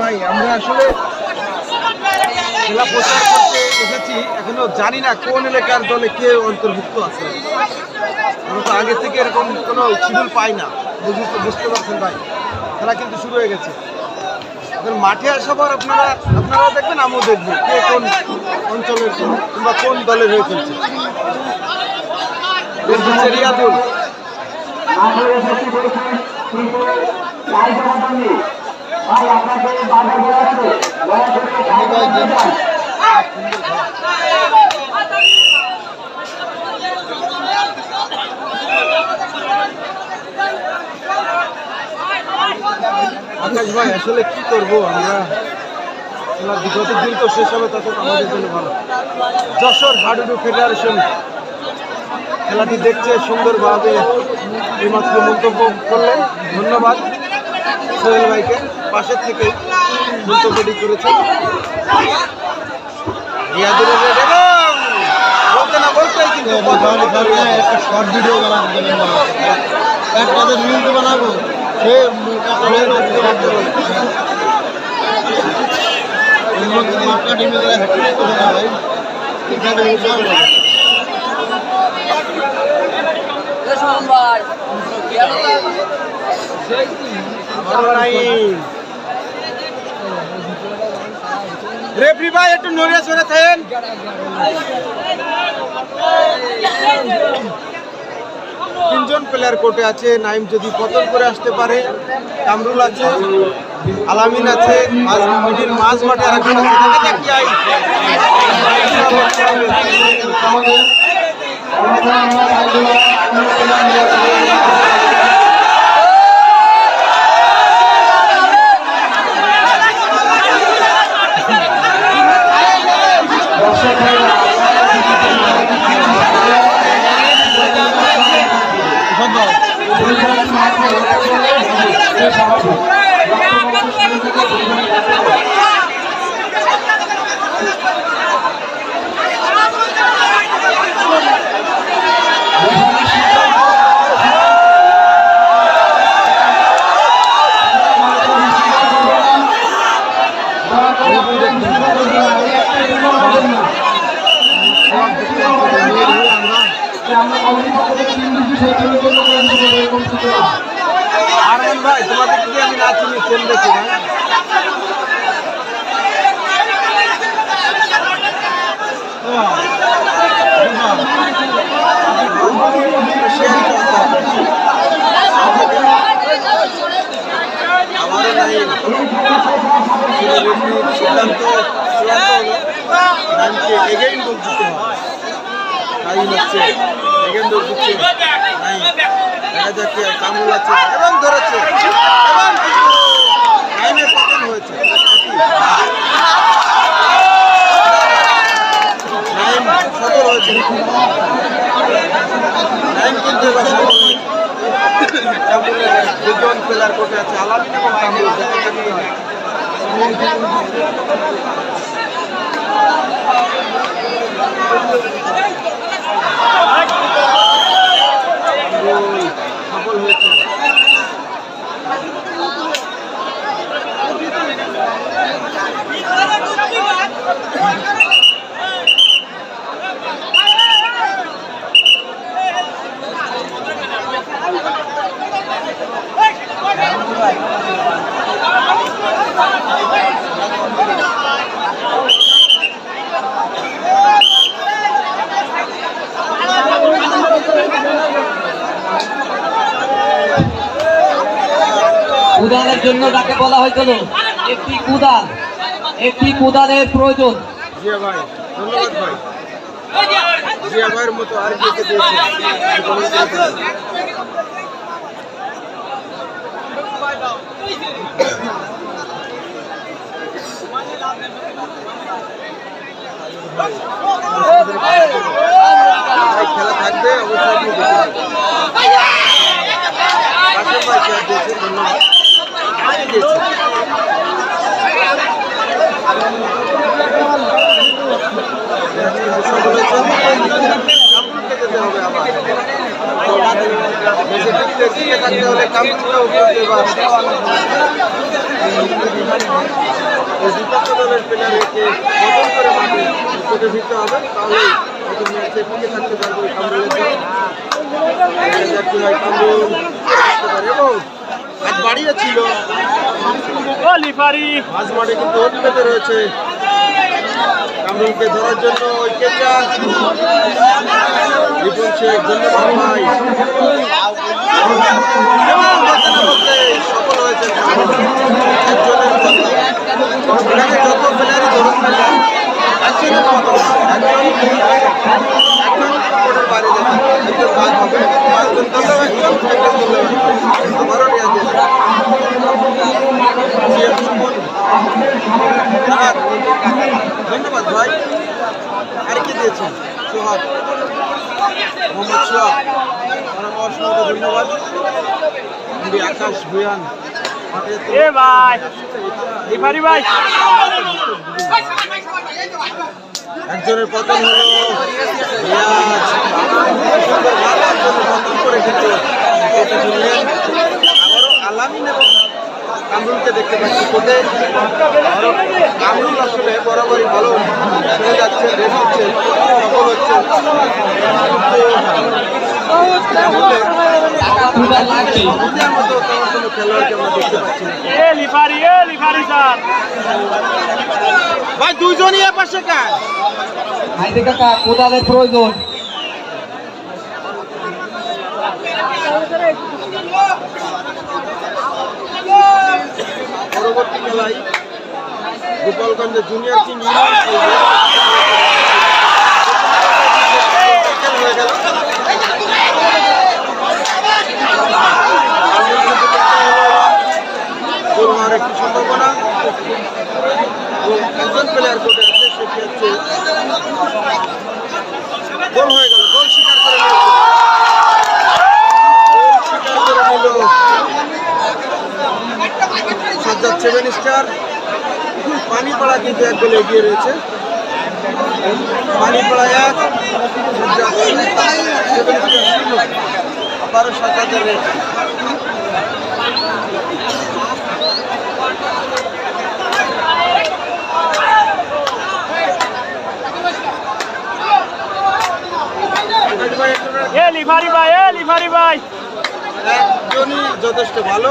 ভাই, আমরা আসলে খেলা প্রচার করতে এসেছি। এখনও জানি না কোন এলাকার দলে কে অন্তর্ভুক্ত আছে। আমরা তো আগে থেকে এরকম কোনো শিডিউল পাই না। বুঝতে বুঝতে পারছেন ভাই। খেলা কিন্তু শুরু হয়ে গেছে। এখন মাঠে আসার পর আপনারা আপনারা দেখবেন, আমিও দেখব কে কোন অঞ্চলের কিংবা কোন দলের হয়ে খেলছে। রিয়াদুল আকাশ ভাই, আসলে কি করব আমরা? খেলার বিগত দিন তো শেষ হবে তত আমাদের জন্য ভালো। যশোর হাডুডু ফেডারেশন খেলাটি দেখছে সুন্দরভাবে, এইমাত্র মন্তব্য করলেন। ধন্যবাদ। সোহেল ভাইকে পাশে থেকে মন্তব্যটি করেছেন। রিয়াদুল রেড এবং বলতে না বলতেই কিন্তু একটা শর্ট ভিডিও বানাবো একটা রিলস বানাবো। সে আমারও নাই রেফরি ভাই, একটু নড়িয়ে সরে থাকেন। তিনজন প্লেয়ার কোর্টে আছে। নাইম যদি পতন করে আসতে পারে, কামরুল আছে, আলামিন আছে মিডিল মাঝ মাঠে আর আছে। সিদ্ধান্ত নামকে এগেইন গোল দিতে হয় তাই হচ্ছে এগেইন গোল দিচ্ছে নাই দেখা যাচ্ছে কামরুল আছে এবং ধরেছে কিন্তু দুজন প্লেয়ার কোর্টে আছে আলামিন এবং কামরুল দেখা হয়েছিল একটি কুদাল। একটি কুদালের প্রয়োজন। জিয়া ভাই, ধন্যবাদ ভাই। জিয়া আর খেলা থাকবে, অবশ্যই আপনি দেখে নেবেন। কাশেম ভাই চেয়ার দিয়েছেন ধন্যবাদ আগে দিয়েছে কামরুলকে যেতে হবে আবার এই বিপক্ষ দলের প্লেয়ারকে বদল করে মাঠে চোখে ফিরতে হবে তাহলে নতুন ম্যাচে টিকে থাকতে পারবে কামরুলের কামরুল আসতে পারে এবং বাড়িয়েছিল মাঝ মাঠে কিন্তু ওট পেতে রয়েছে। কামরুলকে ধরার জন্য কেচা রিপন শেখ ধন্যবাদ ভাই। সফল হয়েছে একজনের যত প্লেয়ারই ধরুন ধন্যবাদ ভাই। আর কি দিয়েছেন সোহাগ মোহাম্মদ সোহাগ আকাশ ভুয়ান এ ভাই একজনের পতন হলো রিয়াজ। সুন্দর ভালো একজনের পতন করে কিন্তু আবারও আলামিন এবং কামরুলকে দেখতে পাচ্ছি। আবারও কামরুল আসলে বরাবরই ভালো। খেলে যাচ্ছে? রেস হচ্ছে। সফল হচ্ছে। মতো কোনো খেলোয়াড়কে আমরা দেখতে পাচ্ছি ভাই দুজনই কাজ কাকা কোদালের প্রয়োজন খেলায় গোপালগঞ্জের জুনিয়র টিম হয়ে গেল। গোল হওয়ার একটি সম্ভাবনা। একজন প্লেয়ার কোর্টে আছে, সেটি হচ্ছে গোল হয়ে গেল গোল স্বীকার করে নিয়েছে গোল স্বীকার করে নিল সাজ্জাদ সেভেন স্টার পানিপাড়া কিন্তু এক গোলে এগিয়ে রয়েছে। পানিপাড়া এক রেট আকাশ ভাই আপনারা এ লিফারি ভাই এ লিফারি ভাই। যথেষ্ট ভালো।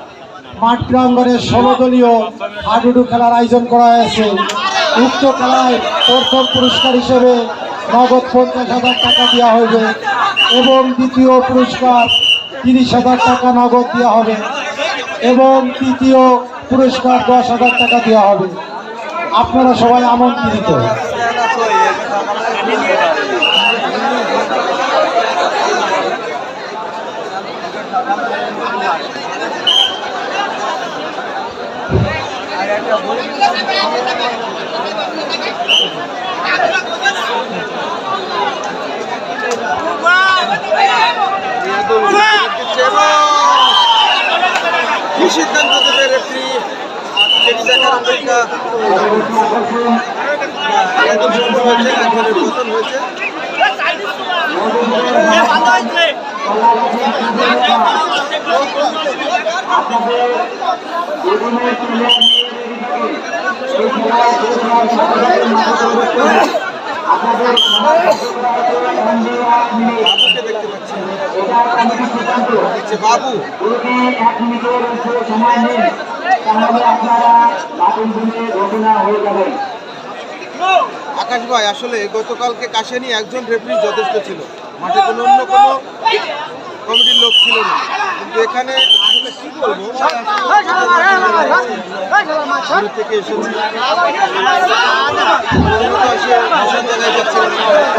মাঠ প্রাঙ্গণে ষোলো হাডুডু খেলার আয়োজন করা হয়েছে। উক্ত খেলায় প্রথম পুরস্কার হিসেবে নগদ পঞ্চাশ হাজার টাকা দেওয়া হবে এবং দ্বিতীয় পুরস্কার তিরিশ হাজার টাকা নগদ দেওয়া হবে এবং তৃতীয় পুরস্কার দশ হাজার টাকা দেওয়া হবে। আপনারা সবাই আমন্ত্রিত। রিয়াদুল দিচ্ছে এবং কি সিদ্ধান্ত দেবে রেফারি সেটি দেখার হয়েছে একজনের পতন হয়েছে আপনাদের আকাশ ভাই, আসলে গতকালকে কাশানি একজন রেফারি যথেষ্ট ছিল। মাঠে কোনো অন্য কোনো কমিটির লোক ছিল না। এখানে কি বলব? দূর থেকে এসেছি।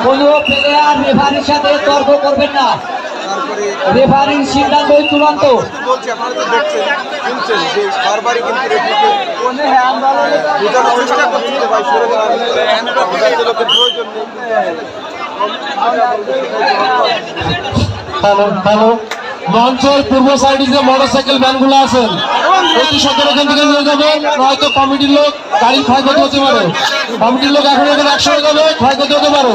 কোনো প্লেয়ার রেফারির সাথে তর্ক করবেন না। তারপরে রেফারিং সিদ্ধান্তই চূড়ান্ত। বলছি আপনারা তো দেখছেন শুনছেন যে বারবারই কিন্তু বোঝানোর চেষ্টা করছি যে ভাই সরে লোকের প্রয়োজন নেই। Hello hello. মঞ্চের পূর্ব সাইডে যে মোটরসাইকেল ভ্যানগুলো আছেন অতি সত্তর এখান থেকে নিয়ে যাবেন নয়তো কমিটির লোক গাড়ি ক্ষয়ক্ষতি হতে পারে। কমিটির লোক এখন এখানে একসঙ্গে যাবে, ক্ষয়ক্ষতি হতে পারে।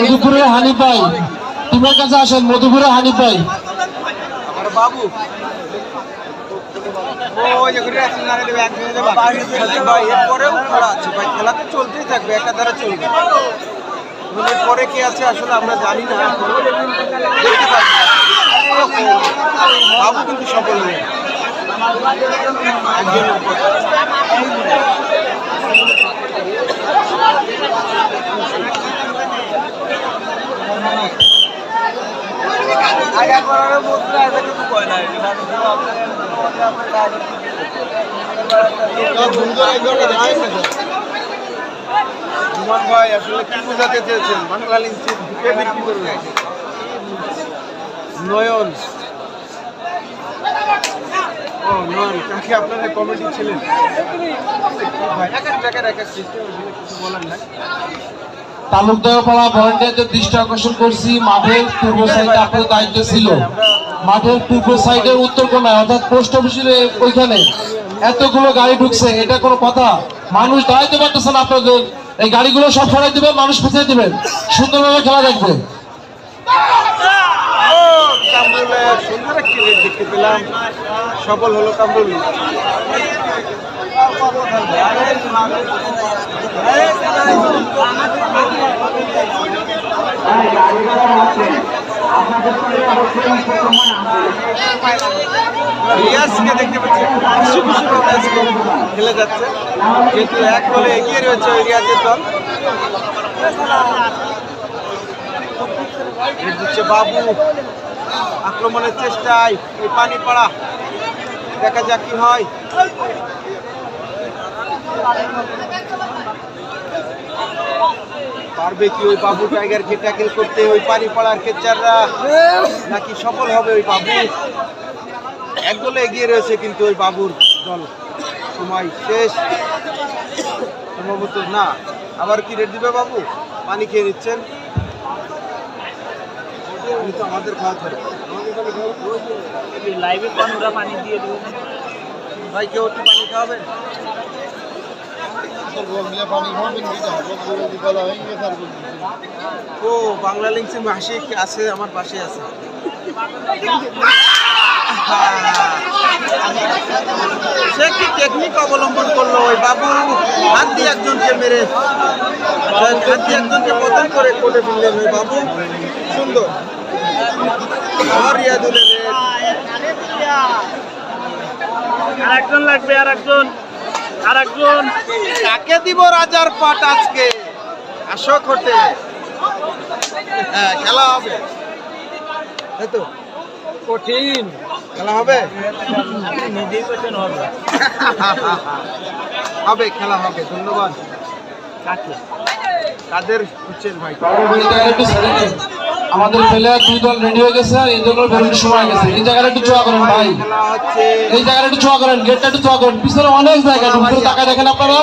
মধুপুরে হানি পাই টিমের কাছে আসেন মধুপুরে হানি পাই বাবু এরপরেও খেলা আছে ভাই খেলা তো চলতেই থাকবে একা দ্বারা চলবে। এর পরে কি আছে আসলে আমরা জানি না। বাবু কিন্তু সফল হয়ে একজনের উপর। জুমান ভাই আসলে কি বোঝাতে চেয়েছেন বাংলাল ইঞ্চি ঢুকে বিক্রি নয়ন ও নয়ন কাকে আপনারা কমেডি ছিলেন এক এক জায়গার এক এক সিস্টেম কিছু বলার নাই দৃষ্টি আকর্ষণ করছি। পূর্ব সাইডে আপনার দায়িত্ব ছিল। মাঠের পূর্ব সাইডের উত্তর অর্থাৎ পোস্ট অফিসের ওইখানে এতগুলো গাড়ি ঢুকছে, এটা কোনো কথা। মানুষ দাঁড়াইতে পারতেছে না আপনাদের। এই গাড়িগুলো সব সরাই দিবেন, মানুষ পিছিয়ে দিবেন। সুন্দরভাবে খেলা দেখবে। কামরুলে সুন্দর একটি রেট দেখতে পেলাম। সফল হলো কামরুল। রিয়াজকে দেখতে পাচ্ছি। খুশি খুশি আজকে খেলে যাচ্ছে। কিন্তু এক বলে এগিয়ে রয়েছে ওই রিয়াজের দল। দিচ্ছে বাবু। আক্রমণের চেষ্টায় এই পানি পাড়া দেখা যাক কি হয়। পারবে কি ওই বাবু টাইগারকে ট্যাকেল করতে? ওই পানি পাড়ার কেচাররা নাকি সফল হবে ওই বাবু? এক গোলে এগিয়ে রয়েছে কিন্তু ওই বাবুর দল। সময় শেষ। সম্ভবত না। আবার কি রেট দিবে বাবু? পানি খেয়ে নিচ্ছেন। আমাদের। লাইভে কোন ওরা পানি দিয়ে দেবো? ভাই কেউ একটু পানি খাওয়াবেন ও বাংলা লিঙ্কসে মাসি আছে? আমার পাশে আছে। সে কি টেকনিক অবলম্বন করল? ওই বাবু হাত দিয়ে একজনকে মেরে হাত দিয়ে একজনকে পতন করে কোটে ফেললেন ওই বাবু। সুন্দর। আর একজন লাগবে আর একজন আর একজন কাকে দিব রাজার পাট আজকে? আসো হ্যাঁ খেলা হবে। তাই তো? কঠিন। খেলা হবে? হবে হবে খেলা হবে। ধন্যবাদ। কাকে? কাদের হচ্ছেন ভাই? আমাদের প্লেয়ার দুই দল রেডি হয়ে গেছে আর এই দলের বেরোনোর সময় গেছে। এই জায়গাটা একটু চোয়া করেন ভাই। এই জায়গাটা একটু চোয়া করেন গেটটা একটু চোয়া করেন। পিছনে অনেক জায়গা আছে তাকায় দেখেন আপনারা।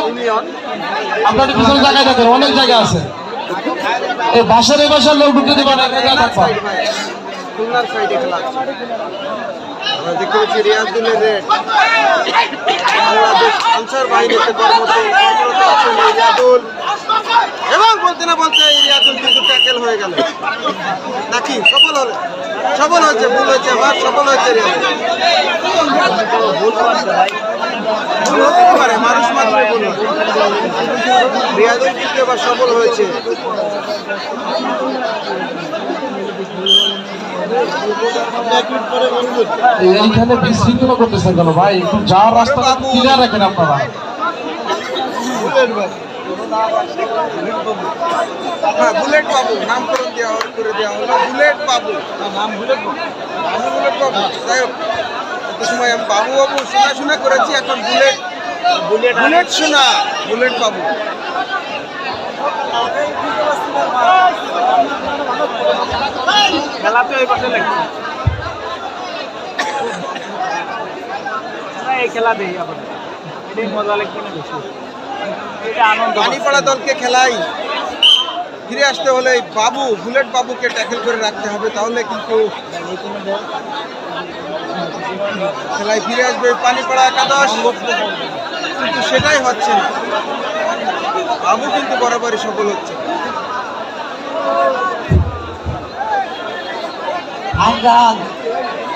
আপনারা পিছনে তাকায় দেখেন, অনেক জায়গা আছে। এই বাসার এই বাসার লোক ঢুকতে দেবেন একা একা থাকবা। আনসার বাহিনীতে কর্মরত আছেন রিয়াদুল এবং বলতে না বলতে রিয়াদুল কিন্তু ট্যাকেল হয়ে গেল। নাকি? সফল হলো সফল হয়েছে, ভুল হয়েছে আবার সফল হয়েছে ভুল হতে পারে, মানুষ মাত্রই ভুল। রিয়াদুল কিন্তু এবার সফল হয়েছে। এইখানে বিশৃঙ্খলা করতেছেন কেন ভাই? একটু যাওয়ার রাস্তাটা ক্লিয়ার রাখেন আপনারা। হ্যাঁ বুলেট বাবু বাবু বাবু বাবু বাবু বাবু শোনা শোনা করেছি, এখন বুলেট বুলেট শোনা, বুলেট পানিপাড়া দলকে ফিরে আসতে হলে বাবু, বুলেট বাবুকে ট্যাকেল করে রাখতে হবে, তাহলে কিন্তু খেলায় ফিরে আসবে পানিপাড়া একাদশ। কিন্তু সেটাই হচ্ছে না। বাবু কিন্তু বরাবরই সফল হচ্ছে।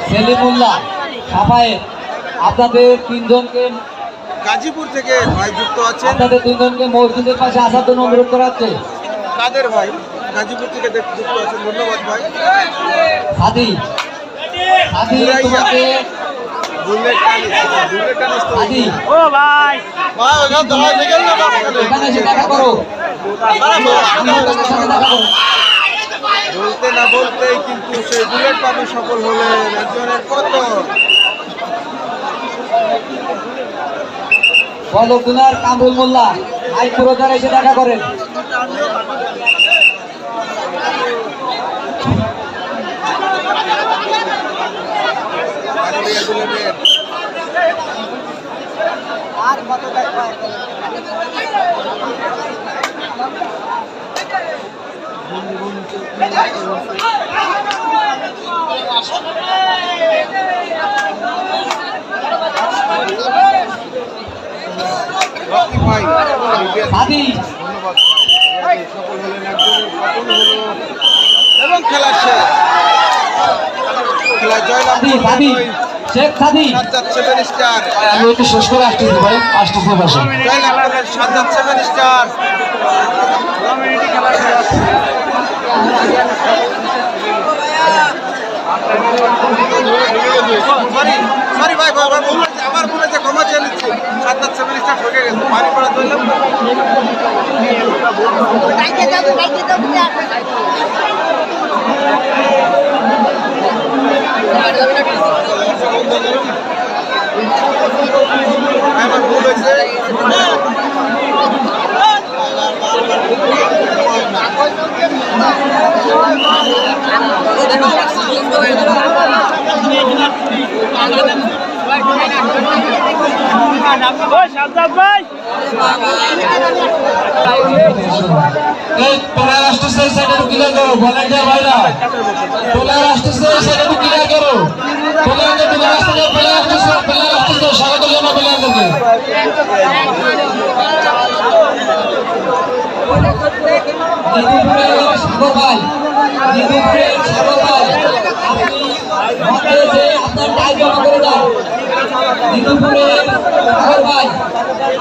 সেলিমুল্লাহ সাফায়েত আপনাদের তিনজনকে গাজীপুর থেকে ভাই যুক্ত আপনাদের তিনজনকে মসজিদের পাশে আসার জন্য অনুরোধ করা হচ্ছে কাদের ভাই? গাজীপুর থেকে যুক্ত আছেন। ধন্যবাদ ভাই। সাদি সাদি তোমাকে ও ভাই। এখানে এসে দেখা করো। বলতে না বলতেই কিন্তু সেই বুলেট বাবু সফল হলেন একজনের কত? বলকুনার কামরুল মোল্লা আই পুরোকার এসে দেখা করেন আরবিয়া বুলেটের রকি ভাই আরবিয়া সাদি ধন্যবাদ ভাই সফল হলেন একজনের পতন হলো এবং খেলা শেষ। খেলা জয়লাভ শেখ আমি একটু শেষ করে আসতেছি ভাই। আসতেছি পাশে। সরি ভাই আমার মনে হচ্ছে ক্ষমা চেয়ে নিচ্ছি। সাত সেভেন স্টার ঠকে গেছে পানি পড়া জয়লাভ আমার ভুল হয়েছে প্লেয়ার আসতেছে, সেটা ক্লিয়ার করো ভলান্টিয়ার ভাইরা। প্লেয়ার আসতেছে, সেটা ক্লিয়ার করো। প্লেয়ারকে প্লেয়ার আসতেছে প্লেয়ার আসতেছে প্লেয়ার আসতেছে, স্বাগত এসে আপনার টাই জমা করে নিদুপুরে সাগর ভাই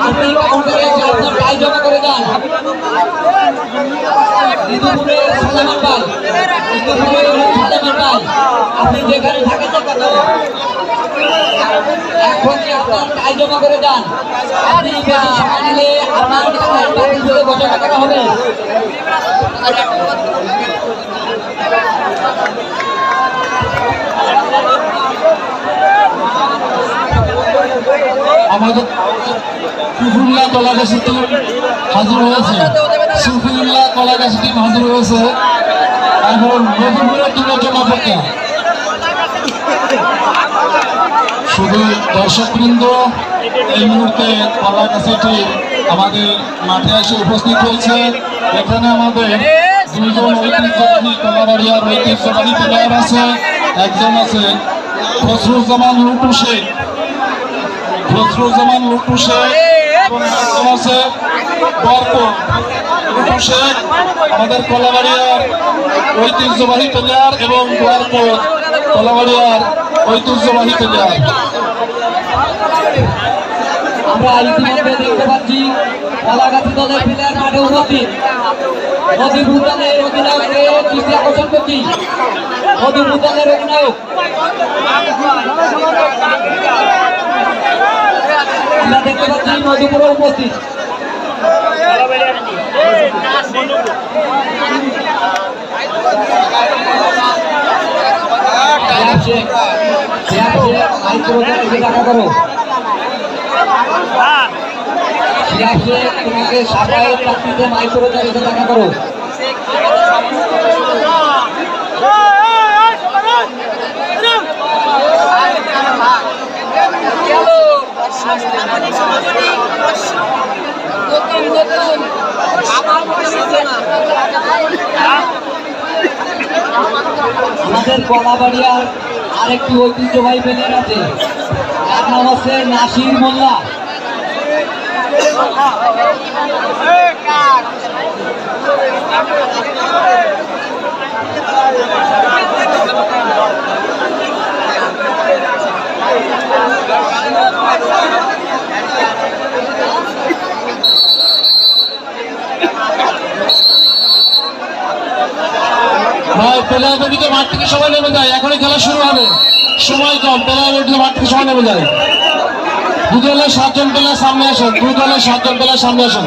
আপনি কাউন্টারে এসে আপনার টাই জমা করে সালামান ভাই আপনি যেখানে থাকেন এখনই আপনার টাই জমা করে যান আপনি বেশি আপনার করে করা হবে আমাদের সুফুল্লাহ কলাগাছি টিম হাজির হয়েছে। সুফুল্লাহ কলাগাছি টিম হাজির হয়েছে। এখন নতুনপুরের টিমের জন্য অপেক্ষা। শুধু দর্শকবৃন্দ, এই মুহূর্তে টিম আমাদের মাঠে এসে উপস্থিত হয়েছে। এখানে আমাদের দুইজন ঐতিহ্যবাহী কলাবাড়িয়ার ঐতিহ্যবাহী প্লেয়ার আছে। একজন আছে ফসরুজ্জামান লুটু শেখ ফজরুজ্জামান লুটু শেখ আছে লুটু শেখ, আমাদের কলাবাড়িয়ার ঐতিহ্যবাহী প্লেয়ার এবং বরক কলাবাড়িয়ার ঐতিহ্যবাহী প্লেয়ার। আমরা ইতিমধ্যে দেখতে পাচ্ছি কলাগাছি দলের প্লেয়ার মাঠে উপস্থিত। নদী ভুটানের অধিনায়ককে দৃষ্টি আকর্ষণ করছি। নদী ভুটানের অধিনায়ক। আমরা দেখতে পাচ্ছি নদীপুরে উপস্থিত আর টাইম শেখ মাইক্রো দেখা করো তারিখে দেখা করো আমাদের কলাবাড়িয়ার আরেকটি ঐতিহ্যবাহী প্লেয়ার আছে। তার নাম হচ্ছে নাসির মোল্লা। ভাই প্লেয়ার বেদিকে মাঠ থেকে সবাই নেমে যায়। এখনই খেলা শুরু হবে। সময় কম বেদিকে মাঠ থেকে সবাই নেমে যায়। দু দলের সাতজন প্লেয়ার সামনে আসেন, দু দলের সাতজন প্লেয়ার সামনে আসেন।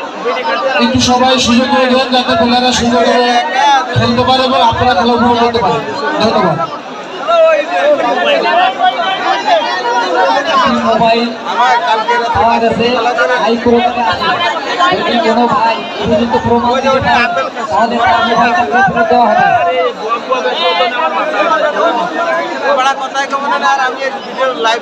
একটু সবাই সুযোগ করে দেন যাতে প্লেয়াররা সুযোগ করে খেলতে পারে এবং আপনারা খেলা উপভোগ করতে ধন্যবাদ। পারে কম আর আমি লাইভ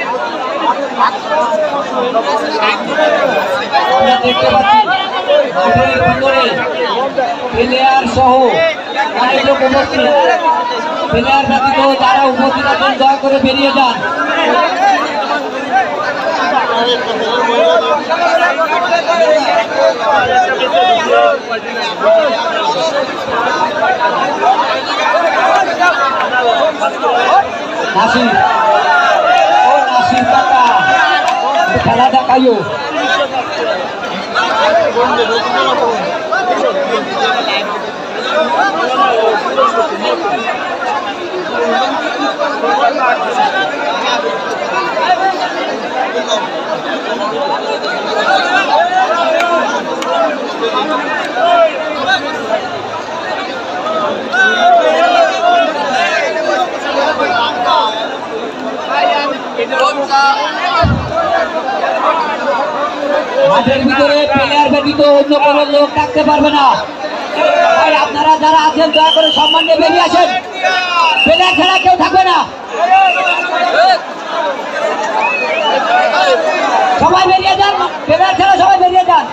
আমরা দেখতে পাচ্ছি মাঠের ভিতরে প্লেয়ার সহ অনেক লোক উপস্থিত। প্লেয়ার ব্যতীত যারা উপস্থিত আছেন, দয়া করে বেরিয়ে যান। নাসির। ও নাসির খেলা দেখাইও মাঠের ভিতরে প্লেয়ার ব্যতীত অন্য কোনো লোক থাকতে পারবে না। আপনারা যারা আছেন, দয়া করে সম্মান নিয়ে বেরিয়ে আসেন। বেলা ছাড়া কেউ থাকবে না। সবাই বেরিয়ে যান বেলা ছাড়া সবাই বেরিয়ে যান।